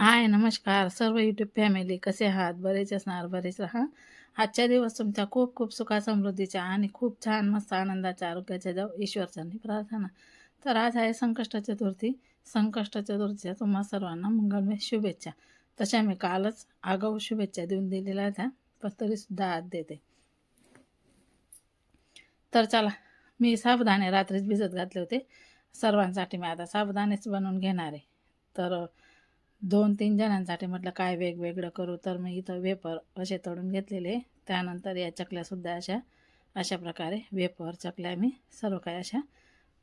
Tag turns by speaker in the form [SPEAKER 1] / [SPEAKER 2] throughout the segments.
[SPEAKER 1] हाय नमस्कार. सर्व YouTube family कसे आहात? बरेच असणार बरेच राहा. आजच्या दिवस तुमच्या खूप खूप सुखा समृद्धीच्या आणि खूप छान मस्त आनंदाच्या आरोग्याच्या जाऊ ईश्वरचरणी प्रार्थना. तर आज आहे संकष्ट चतुर्थी. संकष्ट चतुर्थीच्या तुम्हा सर्वांना मंगलमय शुभेच्छा. तशा मी कालच आगाऊ शुभेच्छा देऊन दिलेल्या होत्या पण तरीसुद्धा आज देते. तर चला मी साबुदाणे रात्रीच भिजत घातले होते. सर्वांसाठी मी आता साबुदाणेच बनवून घेणार आहे. तर दोन तीन जणांसाठी म्हटलं काय वेगवेगळं करू? तर मी इथं वेपर असे तळून घेतलेले. त्यानंतर या चकल्यासुद्धा अशा अशा प्रकारे वेपर चकल्या मी सर्व काही अशा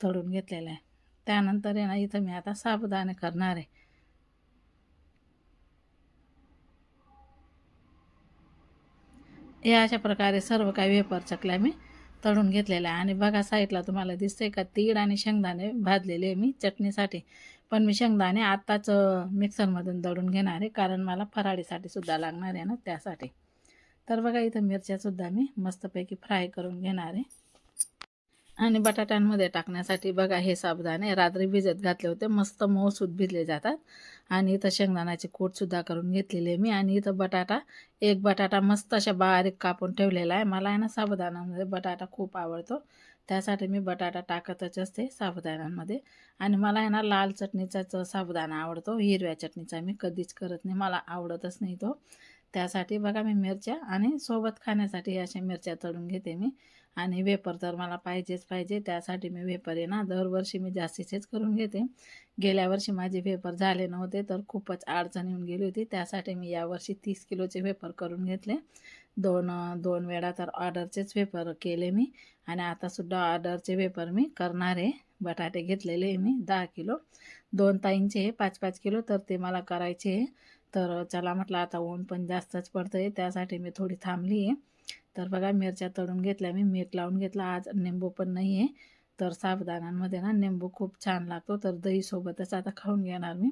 [SPEAKER 1] तळून घेतलेल्या आहे. त्यानंतर आहे ना इथं मी आता साबुदाणे करणार आहे. या अशा प्रकारे सर्व काही वेपर चकल्या मी तळून घेतलेला आहे. आणि बघा साईडला तुम्हाला दिसतंय का तीळ आणि शेंगदाणे भाजलेले मी चटणीसाठी. पण मी शेंगदाणे आत्ताच मिक्सरमधून दळून घेणार आहे कारण मला फराळीसाठी सुद्धा लागणार आहे ना त्यासाठी. तर बघा इथं मिरच्यासुद्धा मी मस्तपैकी फ्राय करून घेणार आहे. आणि बटाट्यांमध्ये टाकण्यासाठी बघा हे साबुदाणे रात्री भिजत घातले होते. मस्त मऊसूद भिजले जातात. आणि इथं शेंगदाण्याचे कूटसुद्धा करून घेतलेले मी. आणि इथं बटाटा एक बटाटा मस्त अशा बारीक कापून ठेवलेला आहे. मला आहे ना साबुदाण्यामध्ये बटाटा खूप आवडतो. त्यासाठी मी बटाटा टाकतच असते साबुदाण्यांमध्ये. आणि मला आहे ना लाल चटणीचाच साबुदाणा आवडतो. हिरव्या चटणीचा मी कधीच करत नाही. मला आवडतच नाही तो. त्यासाठी बघा मी मिरच्या आणि सोबत खाण्यासाठी अशा मिरच्या तळून घेते मी. आणि वेपर तर मला पाहिजेच पाहिजे त्यासाठी मी वेपर आहे ना. दरवर्षी मी जास्तीचेच करून घेते. गेल्या वर्षी माझे वेपर झाले नव्हते तर खूपच अडचण येऊन गेली होती. त्यासाठी मी यावर्षी तीस किलोचे वेपर करून घेतले. दोन दोन वेळा तर ऑर्डरचेच वेपर केले मी. आणि आतासुद्धा ऑर्डरचे वेपर मी करणार आहे. बटाटे घेतलेले मी दहा किलो. दोन ताईंचे पाच पाच किलो तर ते मला करायचे तर चला म्हटलं आता ऊन पण जास्तच पडतं आहे त्यासाठी मी थोडी थांबली आहे. तर बघा मिरच्या तळून घेतल्या मी मीठ लावून घेतला. आज निंबू पण नाही आहे तर साबुदाण्यांमध्ये ना निंबू खूप छान लागतो. तर दहीसोबतच आता खाऊन घेणार मी.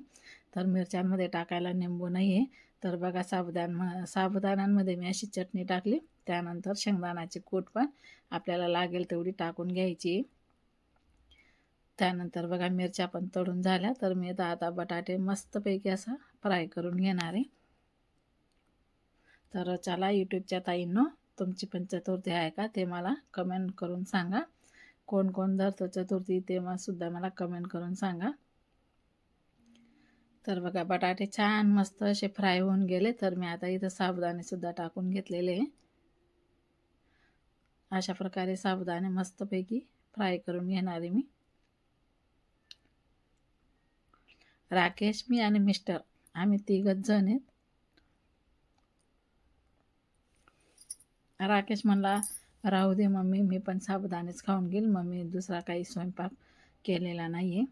[SPEAKER 1] तर मिरच्यांमध्ये टाकायला निंबू नाही आहे तर बघा साबुदाण साबुदाण्यांमध्ये मी अशी चटणी टाकली. त्यानंतर शेंगदाण्याची कूट पण आपल्याला लागेल तेवढी टाकून घ्यायची. त्यानंतर बघा मिरच्या पण तळून झाल्या. तर मी आता आता बटाटे मस्तपैकी असं फ्राय करून घेणार आहे. तर चला यूट्यूबच्या ताईंनो तुमची पण चतुर्थी आहे का ते मला कमेंट करून सांगा. कोण कोण धरतं चतुर्थी ते सुद्धा मला कमेंट करून सांगा. तर बघा बटाटे छान मस्त असे फ्राय होऊन गेले तर मी आता इथं साबुदाणेसुद्धा टाकून घेतलेले अशा प्रकारे साबुदाणे मस्तपैकी फ्राय करून घेणारे मी. राकेश मी आणि मिस्टर आम्ही तिघच जण आहेत. राकेश म्हणला राहू दे मम्मी मी पण साबुदाणेच खाऊन घेईल. मम्मी दुसरा काही स्वयंपाक केलेला नाही आहे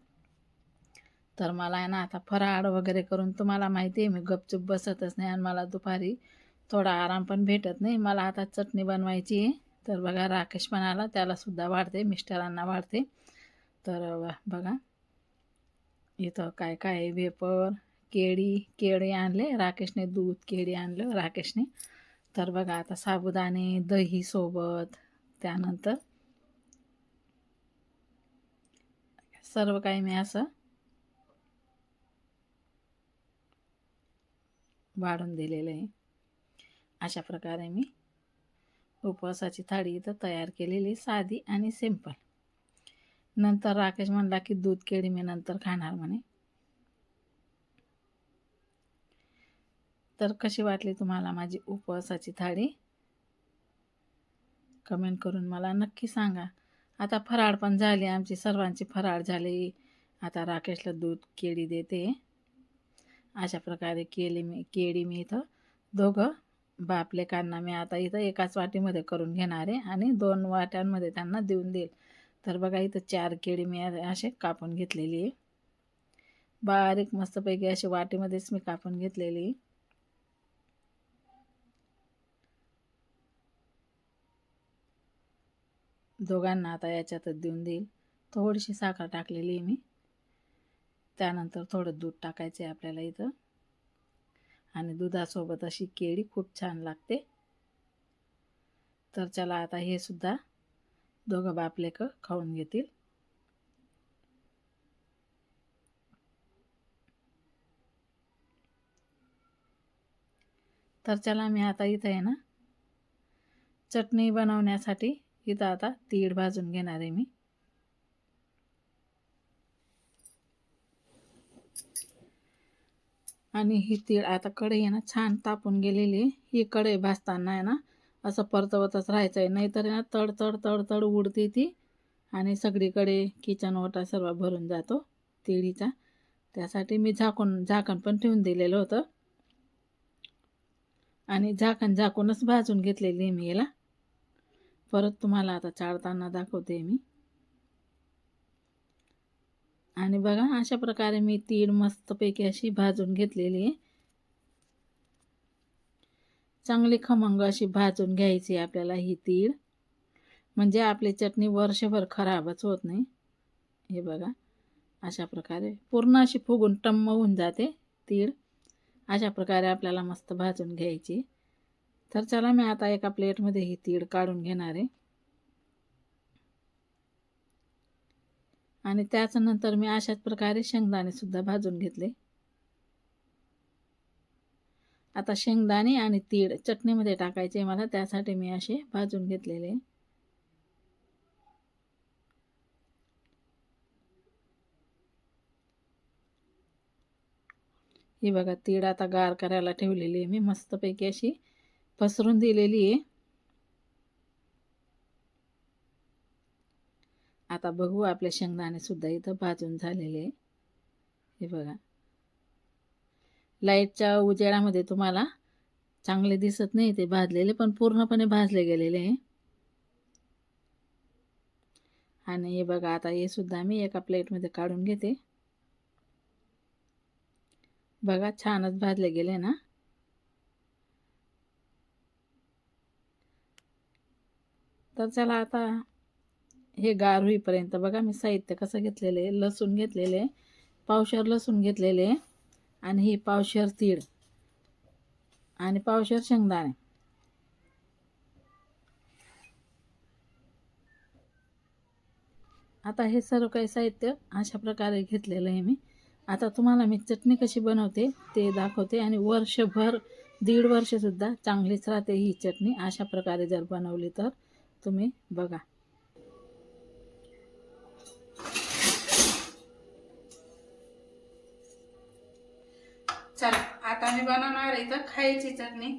[SPEAKER 1] तर मला आहे ना आता फराळ वगैरे करून तुम्हाला माहिती आहे मी गपचूप बसतच नाही आणि मला दुपारी थोडा आराम पण भेटत नाही. मला आता चटणी बनवायची आहे. तर बघा राकेश पण आला त्यालासुद्धा वाढते मिस्टरांना वाढते. तर बघा. इथं काय काय आहे? वेपर केळी केळी आणले. राकेशने दूध केळी आणलं. राकेशने तर बघा आता साबुदाणे दही सोबत त्यानंतर सर्व काही मी असं वाढून दिलेलं आहे. अशा प्रकारे मी उपवासाची थाळी इथं तयार केलेली साधी आणि सिंपल. नंतर राकेश म्हणला की दूध केळी मी नंतर खाणार म्हणे. तर कशी वाटली तुम्हाला माझी उपवासाची थाळी? कमेंट करून मला नक्की सांगा. आता फराळ पण झाली आमची सर्वांची फराळ झाली. आता राकेशला दूध केळी देते. अशा प्रकारे केली मी केळी मी इथं. दोघं बापलेकांना मी आता इथं एकाच वाटीमध्ये करून घेणार आहे आणि दोन वाट्यांमध्ये त्यांना देऊन देईल. तर बघा इथं चार केळी मी असे कापून घेतलेली आहे. बारीक मस्तपैकी अशी वाटीमध्येच मी कापून घेतलेली दोघांना आता याच्यातच देऊन देईल. थोडीशी साखर टाकलेली आहे मी. त्यानंतर थोडं दूध टाकायचं आहे आपल्याला इथं. आणि दुधासोबत अशी केळी खूप छान लागते. तर चला आता हे सुद्धा दोघं बापलेक खाऊन घेतील. तर चला मी आता इथं आहे ना. चटणी बनवण्यासाठी इथं आता तीळ भाजून घेणार आहे मी. आणि ही तीळ आता कढई आहे ना छान तापून गेलेली आहे. ही कढई भाजताना आहे ना असं परतवतच राहायचं आहे नाहीतर आहे ना तड तड तड तड उडते ती आणि सगळीकडे किचन ओटा सर्व भरून जातो तिळीचा. त्यासाठी मी झाकून झाकण पण ठेवून दिलेलं होतं. आणि झाकण झाकूनच भाजून घेतलेली आहे मी याला. परत तुम्हाला आता चाळताना दाखवते मी. आणि बघा अशा प्रकारे मी तीळ मस्तपैकी अशी भाजून घेतलेली आहे. चांगली खमंग अशी भाजून घ्यायची आपल्याला ही तीळ. म्हणजे आपली चटणी वर्षभर खराबच होत नाही. हे बघा अशा प्रकारे पूर्ण अशी फुगून टम्म होऊन जाते तीळ. अशा प्रकारे आपल्याला मस्त भाजून घ्यायची. तर चला मी आता एका प्लेटमध्ये ही तीळ काढून घेणार आहे. आणि त्याच्यानंतर मी अशाच प्रकारे शेंगदाणे सुद्धा भाजून घेतले. आता शेंगदाणे आणि तीळ चटणीमध्ये टाकायचे मला त्यासाठी मी असे भाजून घेतलेले ही बघा तीळ आता गार करायला ठेवलेली आहे मी मस्तपैकी अशी पसरून दिलेली आहे. आता बघू आपले शेंगदाणे सुद्धा इथं भाजून झालेले हे बघा. लाईटच्या उजेडामध्ये तुम्हाला चांगले दिसत नाही ते भाजलेले पण पूर्णपणे भाजले गेलेले आहे. आणि हे बघा आता हे सुद्धा मी एका प्लेटमध्ये काढून घेते. बघा छानच भाजले गेले ना. तर चला आता हे गार होईपर्यंत बघा मी साहित्य कसं घेतलेलं आहे. लसूण घेतलेले आहे. पावशर लसूण घेतलेले आहे. आणि ही पावशर तीळ आणि पावशर शेंगदाणे. आता हे सर्व काही साहित्य अशा प्रकारे घेतलेलं आहे मी. आता तुम्हाला मी चटणी कशी बनवते ते दाखवते आणि वर्षभर दीड वर्षसुद्धा चांगलीच राहते ही चटणी. अशा प्रकारे जर बनवली तर तुम्ही बघा. चला आता मी बनवणार इथं खायची चटणी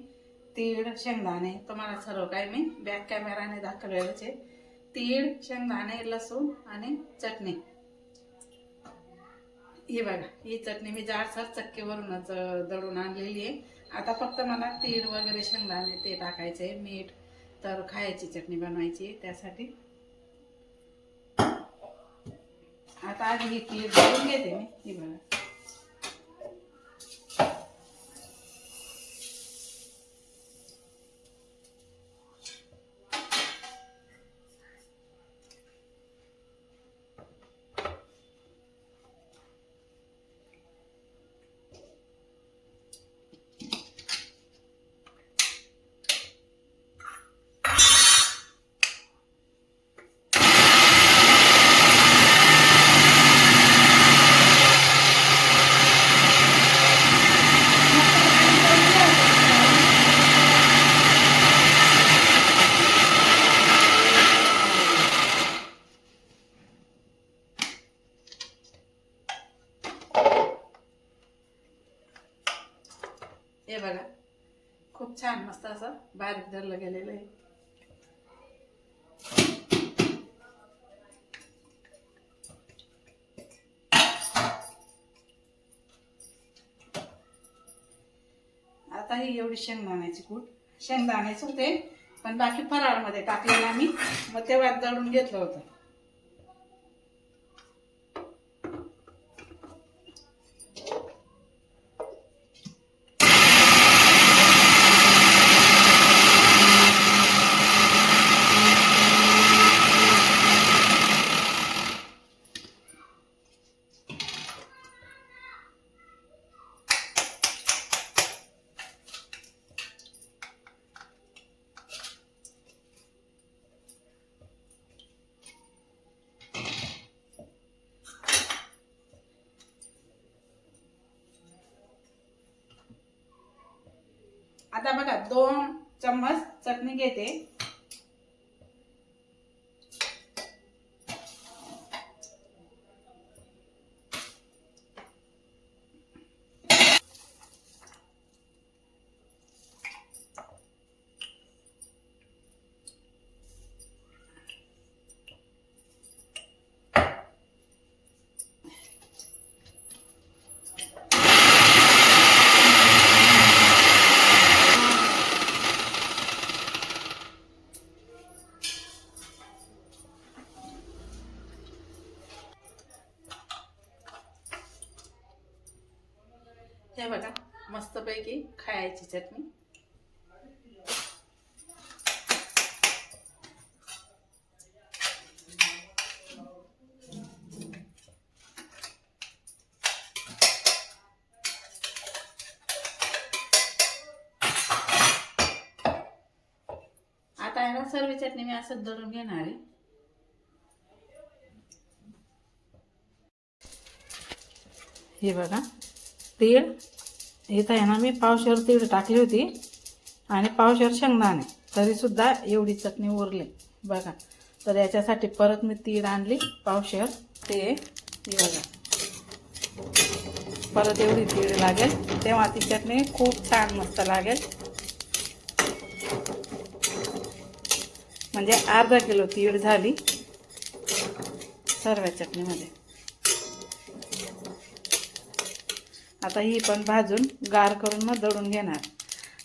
[SPEAKER 1] तीळ शेंगदाणे. तुम्हाला सर्व काय मी बॅक कॅमेराने दाखवलेलंच आहे. तीळ शेंगदाणे लसूण आणि चटणी. ही बघा ही चटणी मी जाडसर चक्कीवरूनच दळून आणलेली आहे. आता फक्त मला तीळ वगैरे शेंगदाणे ते टाकायचे मीठ तर खायची चटणी बनवायची त्यासाठी. आता आधी ही तीळ दळून घेते मी ही बघा. हे बघा. खूप छान मस्त असं बारीक धरलं गेलेलं आहे. आता ही एवढी शेंगदाण्याची कूट. शेंगदाणेच होते पण बाकी फराळमध्ये टाकलेलं आम्ही. मग तेव्हा दळून घेतलं होतं. बघा दोन चम्मच चटणी घेते. हे बघा मस्तपैकी खायची चटणी. आता आहे ना सर्व चटणी मी असं दळून घेणार आहे. हे बघा तीळ इथं आहे ना मी पावशेर तीळ टाकली होती आणि पावशेर शेंगदाणे. तरीसुद्धा एवढी चटणी उरली. बघा तर याच्यासाठी परत मी तीळ आणली पावशेर ते बघा. परत एवढी तीळ लागेल. तेव्हा ती चटणी खूप छान मस्त लागेल. म्हणजे अर्धा किलो तीळ झाली सर्व चटणीमध्ये. आता ही पण भाजून गार करून मग दळून घेणार.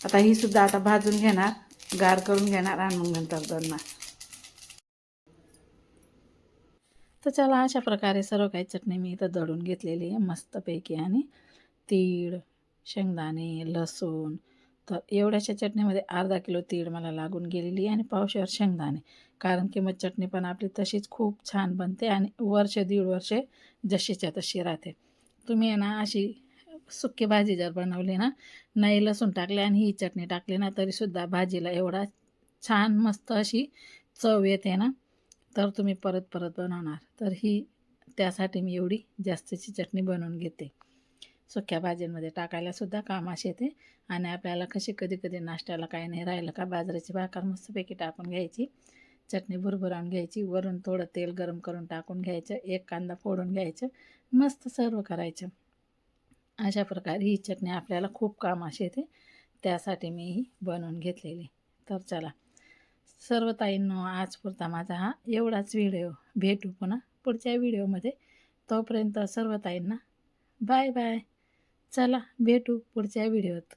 [SPEAKER 1] आता ही सुद्धा आता भाजून घेणार गार करून घेणार आणि मग नंतर दळणार. तर चला अशा प्रकारे सर्व काही चटणी मी इथं दळून घेतलेली आहे मस्तपैकी. आणि तीळ शेंगदाणे लसूण तर एवढ्याशा चटणीमध्ये अर्धा किलो तीळ मला लागून गेलेली आहे आणि पावशावर शेंगदाणे. कारण की मग चटणी पण आपली तशीच खूप छान बनते आणि वर्ष दीड वर्षे जशीच्या तशी राहते. तुम्ही आहे ना अशी सुकी भाजी जर बनवली ना नाही लसूण टाकले आणि ही चटणी टाकली ना तरीसुद्धा भाजीला एवढा छान मस्त अशी चव येते ना तर तुम्ही परत परत बनवणार. तर ही त्यासाठी मी एवढी जास्तीची चटणी बनवून घेते. सुक्या भाज्यांमध्ये टाकायलासुद्धा कामाशी येते आणि आपल्याला कशी कधी कधी नाश्त्याला काही नाही राहिलं का बाजरीची भाकर मस्तपैकी टाकून घ्यायची. चटणी भुरभुरावून घ्यायची वरून थोडं तेल गरम करून टाकून घ्यायचं एक कांदा फोडून घ्यायचं मस्त सर्व करायचं. अशा प्रकारे ही चटणी आपल्याला खूप कामाशी येते. त्यासाठी मी ही बनवून घेतलेली. तर चला सर्व ताईंनो आजपुरता माझा हा एवढाच व्हिडिओ. भेटू पुन्हा पुढच्या व्हिडिओमध्ये. तोपर्यंत सर्व ताईंना बाय बाय. चला भेटू पुढच्या व्हिडिओत.